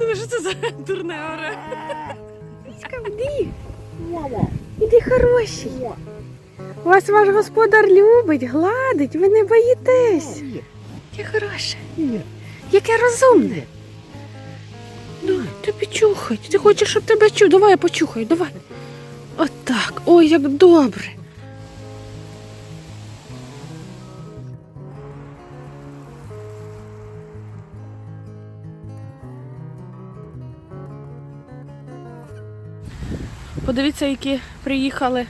Ну що це за дурне оре? Іди. Іди хороший. Вас ваш господар любить, гладить, ви не боїтесь. Яке хороше. Яке розумне. Ну, тобі чухать. Ти хочеш, щоб тебе чув. Давай я почухаю, давай. Отак. Ой, як добре. Подивіться, які приїхали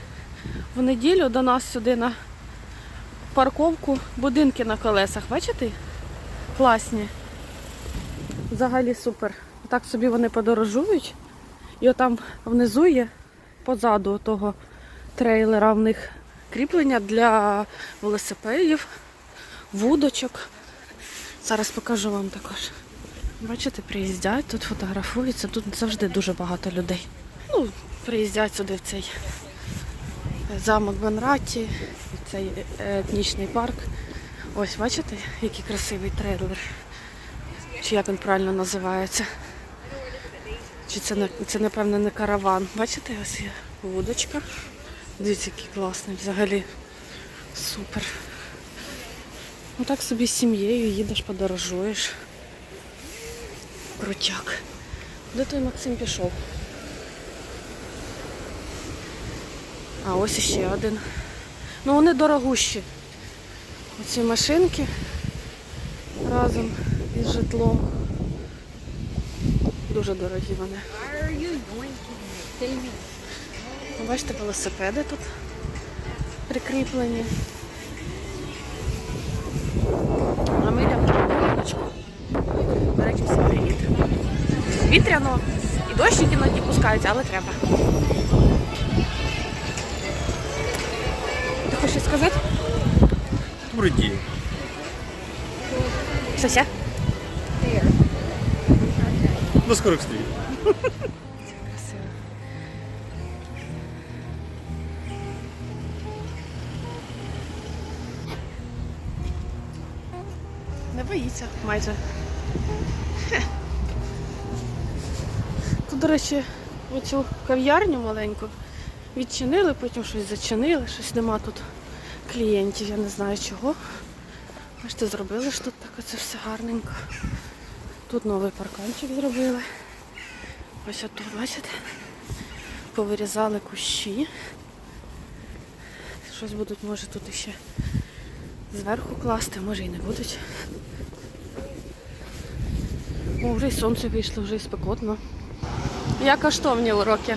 в неділю до нас сюди на парковку будинки на колесах. Бачите? Класні. Взагалі супер. Так собі вони подорожують. І отам внизу є позаду того трейлера в них кріплення для велосипедів, вудочок. Зараз покажу вам також. Бачите, приїздять, тут фотографуються, тут завжди дуже багато людей. Ну, приїздять сюди в цей замок Бенраті, цей е, етнічний парк. Ось, бачите, який красивий трейлер. Чи як він правильно називається? Чи це, це напевно, не караван? Бачите, ось є вудочка. Дивіться, який класний взагалі. Супер. Ну так собі з сім'єю їдеш, подорожуєш. Крутяк. Де той Максим пішов? А ось іще один. Ну вони дорогущі. Оці машинки разом із житлом. Дуже дорогі вони. Ну, Бачите, велосипеди тут прикріплені. А ми йдемо на вуличку. До привіт. Вітряно і дощики іноді пускаються, але треба. Добрый день. Сося? До скорых встреч. Не боїться майже. Хе. Тут, до речі, оцю кав'ярню маленьку відчинили, потім щось зачинили, щось нема тут клієнтів, я не знаю чого. Бачите, зробили ж тут так оце все гарненько. Тут новий парканчик зробили. Ось тут, бачите, повирізали кущі. Щось будуть, може, тут іще зверху класти, може і не будуть. О, вже й сонце вийшло, вже й спекотно. Як коштовні уроки.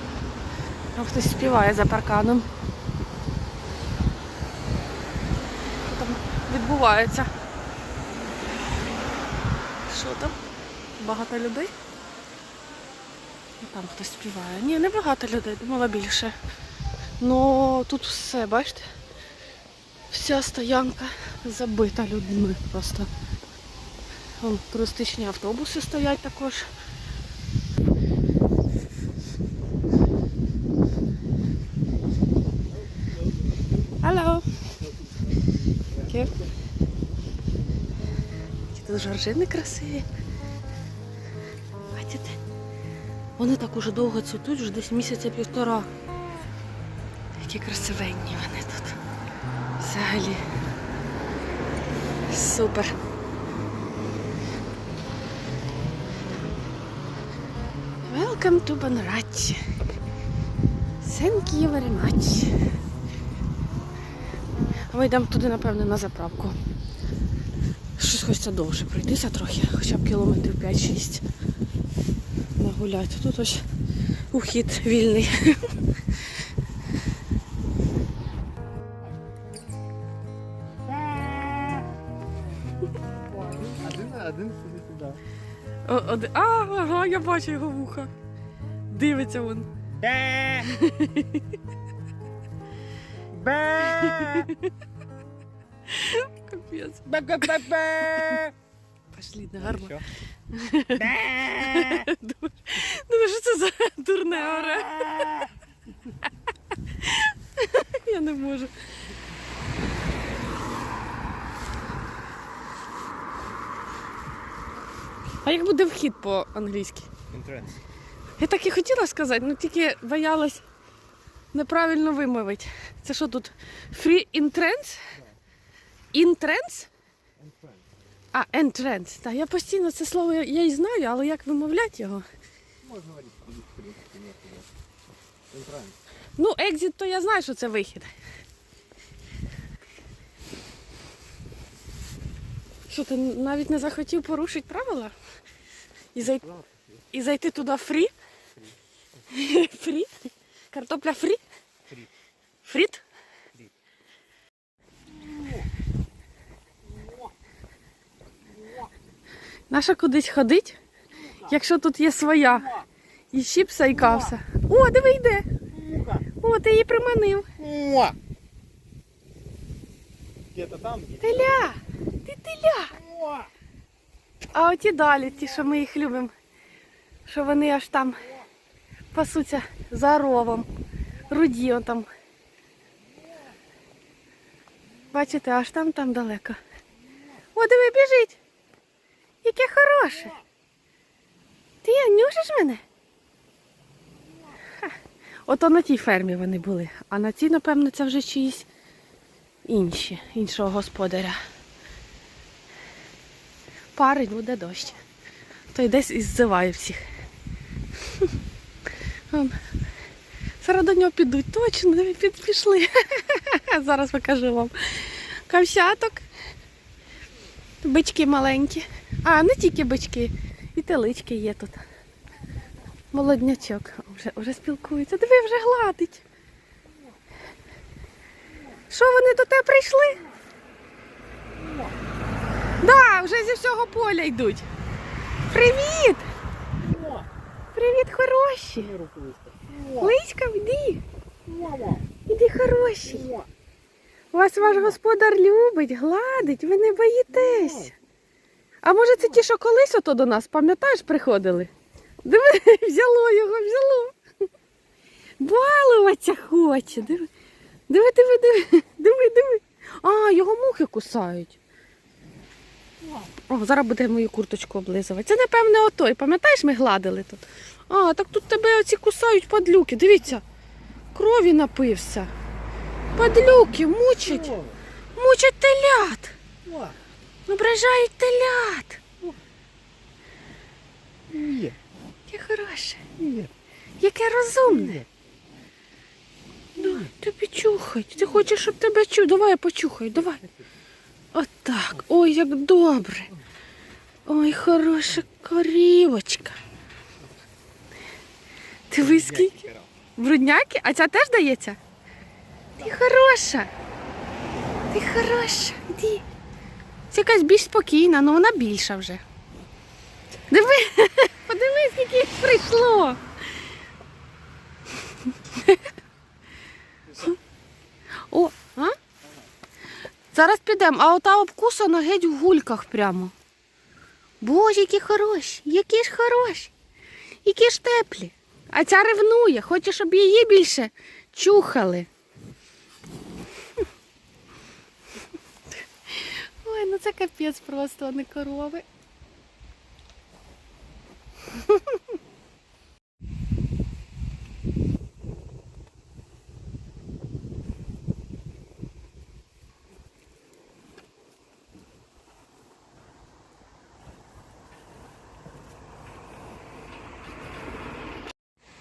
Хтось співає за парканом. Що там відбувається? Що там? Багато людей? Там хтось співає. Ні, не багато людей, думала більше. Ну тут все, бачите? Вся стоянка забита людьми просто. Вон туристичні автобуси стоять також. Тут жоржини красиві. Бачите? Вони так уже довго цвітуть, вже десь місяця півтора. Які красивенні вони тут. Взагалі. Супер. Welcome to Banrati. Thank you very much. Ми йдемо туди, напевно, на заправку. Щось хочеться довше пройтися трохи, хоча б кілометрів 5-6 нагуляти. Тут ось ухід вільний. Один. О, оди- А, ага, я бачу його вуха. Дивиться він. Капець. Пошли, не гарно. Ну що це за дурне оре? Я не можу. А як буде вхід по-англійськи? Entrance. Я так і хотіла сказати, ну тільки боялась неправильно вимовити. Це що тут? Free entrance? Entrance? А, entrance. Так, я постійно це слово я, і знаю, але як вимовляти його? Можна говорити. Entrance. Ну, екзит, то я знаю, що це вихід. Що, ти навіть не захотів порушити правила? І, зай... І зайти туди фрі? Фрі? Картопля фрі? Фрі. Фріт? Наша кудись ходить, якщо тут є своя. І щіпса, і кавса. О, диви йде. О, ти її приманив. Теля! Ти теля! А оті далі, ті, що ми їх любимо, що вони аж там пасуться за ровом. Руді он там. Бачите, аж там там далеко. О, диви, біжить. Яке хороше. Ти нюшиш мене? Ха. Ото на тій фермі вони були, а на цій, напевно, це вже чиїсь інші, іншого господаря парить, буде дощ. Той десь і ззиває всіх. Вон. Зараз до нього підуть, точно, пішли. Зараз покажу вам. Кавсяток. Бички маленькі. А, не тільки бички, і телички є тут. Молоднячок. Вже, вже спілкується. Диви, вже гладить. Що вони до тебе прийшли? Да, вже зі всього поля йдуть. Привіт! Привіт, хороші! Лиська, йди, іди хороші. Вас ваш господар любить, гладить, ви не боїтесь. А може це ті, що колись ото до нас, пам'ятаєш, приходили? Диви, взяло його, взяло. Балуватися хоче. Диви, диви, диви, диви, диви, диви. А, його мухи кусають. О, зараз буде мою курточку облизувати. Це, напевне, отой. Пам'ятаєш, ми гладили тут? А, так тут тебе оці кусають падлюки. Дивіться, крові напився. Падлюки мучать, мучать телят. Муа! Ображають телят. Ні! Яке хороше, Ні! яке розумне. Ні! Ну, тобі чухать. Ти хочеш, щоб тебе чув. Давай я почухаю, давай. Отак. Ой, як добре. Ой, хороша корівочка. Ти ви скільки? Брудняки? А ця теж дається? Ти хороша. Ти хороша. Іди. Це якась більш спокійна, але вона більша вже. Диви, подивись, скільки їх прийшло. О, а? Зараз підемо, а ота обкусана геть в гульках прямо. Боже, які хороші, які ж хороші, які ж теплі. А ця ревнує, хоче, щоб її більше чухали. Ой, ну це капець просто, а не корови.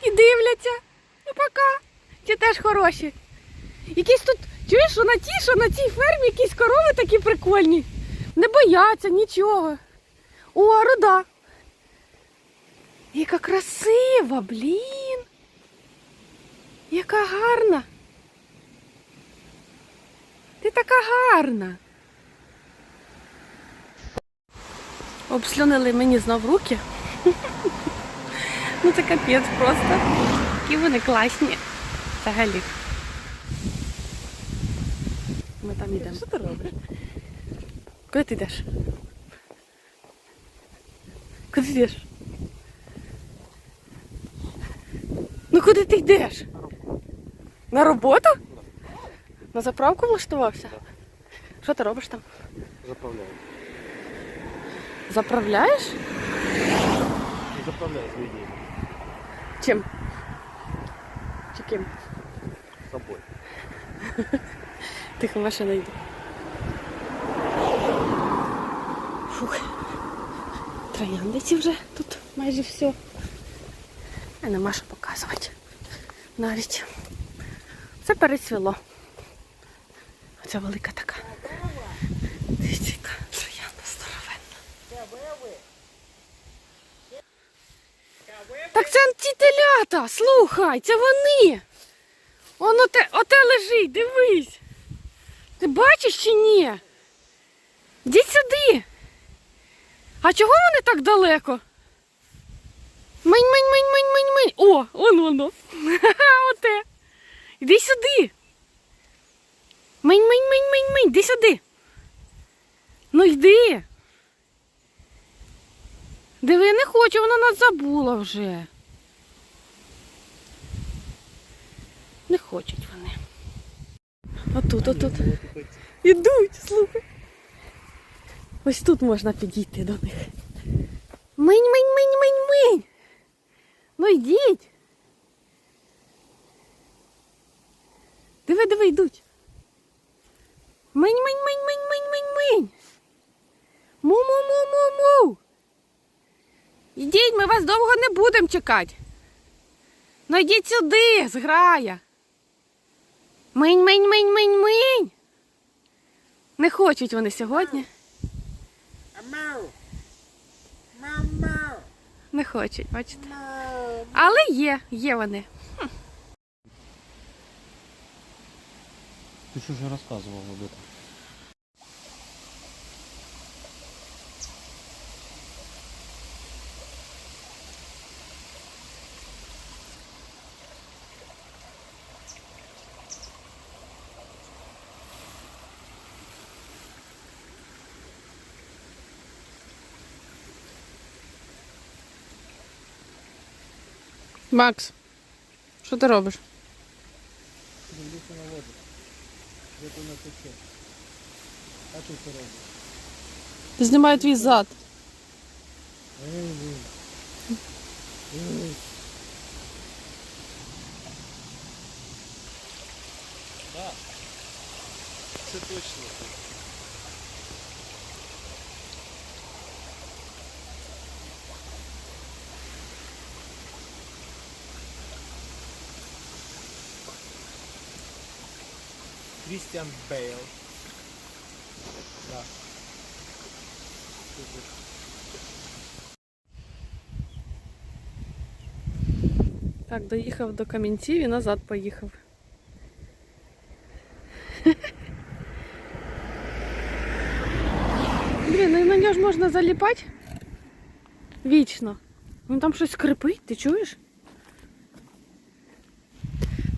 І дивляться. Ну пока. Ті теж хороші. Якісь тут, чуєш, що на тій, що на цій фермі якісь корови такі прикольні. Не бояться нічого. О, руда. Яка красива, блін. Яка гарна. Ти така гарна. Обслюнили мені знов руки. Ну це капець просто. Які вони класні. Взагалі. Ми там йдемо. Що ти робиш? Куди ти йдеш? Куди ти йдеш? Ну куди ти йдеш? На роботу? На заправку влаштувався? Що ти робиш там? Заправляю. Заправляєш? заправляй свої деньги Чим? Чи ким? собою. Тихо, машина йде. Фух. Трояндиці вже тут майже все. А нема що показувати. Навіть. Це перецвіло. Оця велика така. Дивіться, яка здоровенна. Так це ті телята, слухай, це вони. Воно те, оте лежить, дивись. Ти бачиш чи ні? Йдіть сюди. А чого вони так далеко? Мень, мень, мень, мень, мень, мень. О, он воно. Оте. Іди сюди. Мень, мень, мень, мень, мень, іди сюди. Ну йди. Диви, не хочу, вона нас забула вже. Не хочуть вони. Отут, отут. Ідуть, слухай. Ось тут можна підійти до них. Минь, минь, минь, минь, минь. Ну йдіть. Диви, диви, йдуть. Минь, минь, минь, минь, минь, минь, минь. Му-му-му-му-му. Ідіть, ми вас довго не будемо чекати. Ну йдіть сюди, зграя. Минь, минь, минь, минь, минь. Не хочуть вони сьогодні. Не хочуть, бачите. Але є, є вони. Ти що вже розказував об этом? Макс, що ти робиш? Дивлюся на воду. Як вона тече. А ти що робиш? знімає твій зад. Крістіан Бейл. Да. Так, доїхав до камінців і назад поїхав. Блін, ну на нього ж можна заліпати вічно. Він там щось скрипить, ти чуєш?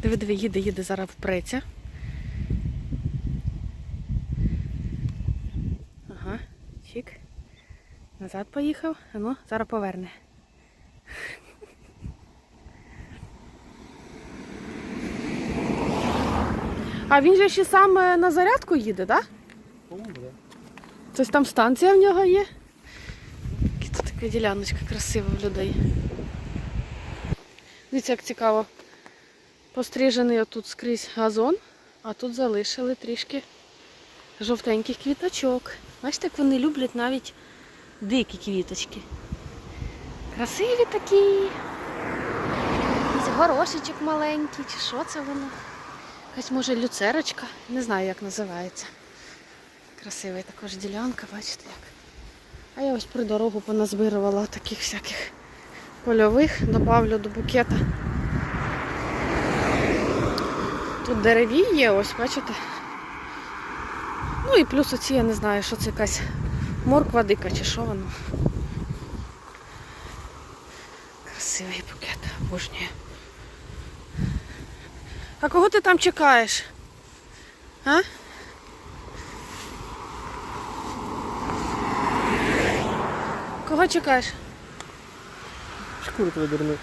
Диви, диви, їде, їде, зараз впреться. Ага, чик. Назад поїхав, а ну, зараз поверне. А він же ще сам е, на зарядку їде, так? Да? По-моєму. Тобто там станція в нього є. Тут така діляночка красива в людей. Дивіться, як цікаво. Пострижений отут скрізь газон, а тут залишили трішки жовтеньких квіточок. Бачите, як вони люблять навіть дикі квіточки. Красиві такі. Якийсь горошечок маленький, чи що це воно? Якась може люцерочка, не знаю, як називається. Красива також ділянка, бачите як. А я ось при дорогу поназбирувала таких всяких польових, добавлю до букета. Тут дереві є, ось, бачите. Ну і плюс оці, я не знаю, що це якась морква дика чи що воно. Красивий букет, обожнюю. А кого ти там чекаєш? А? Кого чекаєш? Шкуру тебе дурну.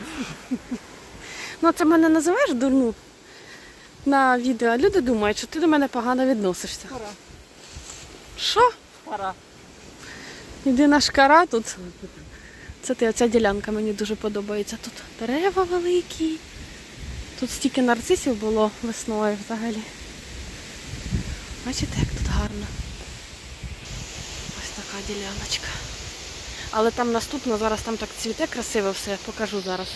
Ну, це мене називаєш дурну на відео, а люди думають, що ти до мене погано відносишся. Що? Пора. Єдина шкара тут Це ти, оця ділянка мені дуже подобається. Тут дерева великі. Тут стільки нарцисів було весною взагалі. Бачите, як тут гарно. Ось така діляночка. Але там наступно, зараз там так цвіте красиво все, покажу зараз.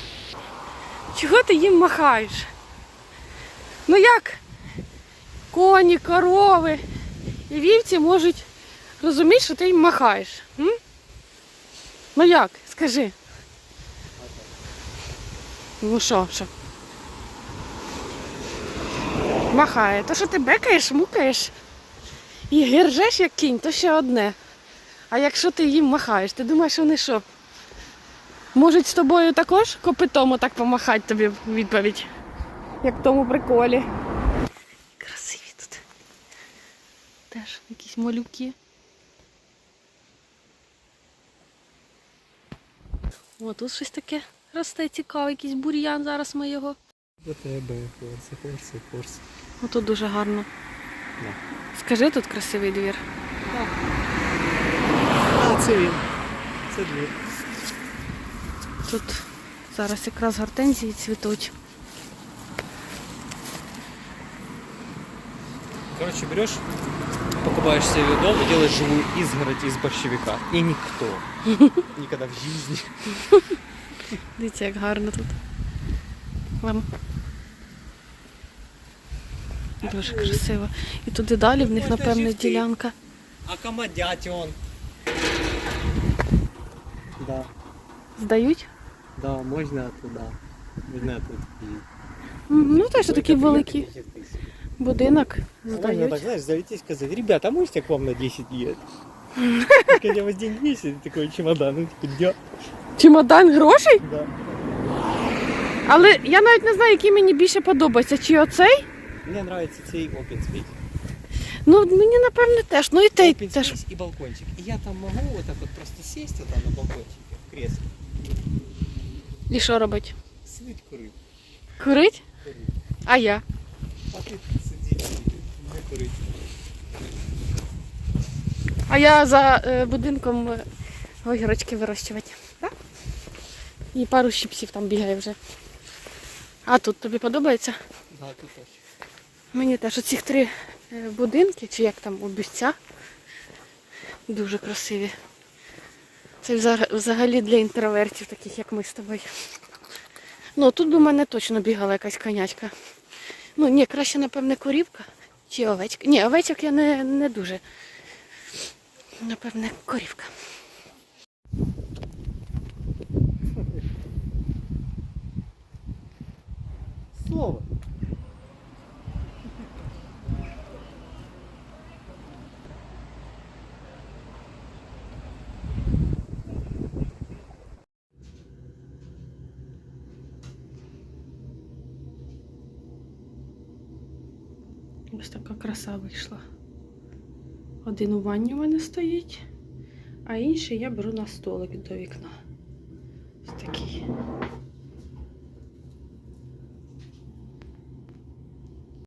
Чого ти їм махаєш? Ну як? Коні, корови і вівці можуть розуміти, що ти їм махаєш. М? Ну як? Скажи. Ну що, що? Махає. То, що ти бекаєш, мукаєш і гіржеш як кінь, то ще одне. А якщо ти їм махаєш, ти думаєш, вони що? Можуть з тобою також копитом отак помахати тобі в відповідь, як в тому приколі. Красиві тут. Теж якісь малюки. О, тут щось таке росте цікаве, якийсь бур'ян, зараз ми його. До тебе, хорси, хорси, хорси. О, тут дуже гарно. Да. Скажи, тут красивий двір. А, це він. Це двір. Тут зараз якраз гортензії цвітуть. Короче, берешь, покупаешь себе дом и делаешь живую изгородь из борщевика. И никто. Никогда в жизни. Дивіться, як гарно тут. Вам. Дуже красиво. І туди далі в них, жити. ділянка. А комодять он. Да, Здають? да, можна туди. Можна тут. Ну, теж такий великий будинок. Здають. так, знаешь, залететь и сказать, ребята, а можете к вам на 10 лет? Когда у вас деньги есть, такой чемодан, ну, типа, дя, Чемодан грошей? да. Але я навіть не знаю, який мені більше подобається. Чи оцей? Мне нравится цей open space. Ну, мені напевне теж. Ну і той Open теж. space и балкончик. И я там могу вот так вот просто сесть вот там на балкончике, в кресле, І що робить? сидеть курить. Курить? курить. А я. А ты А я за е, будинком е, огірочки вирощувати. Да? І пару щипсів там бігає вже. А тут тобі подобається? Да, тут тоже. Мені теж оці три е, будинки, чи як там обіця, дуже красиві. Це взагалі для інтровертів, таких як ми з тобою. Ну, тут би в мене точно бігала якась конячка. Ну, ні, краще, напевне, корівка чи овечка. Ні, овечок я не, не дуже. Напевне, корівка. Слово. Така краса вийшла. Один у ванні у мене стоїть, а інший я беру на столик до вікна. Ось такий.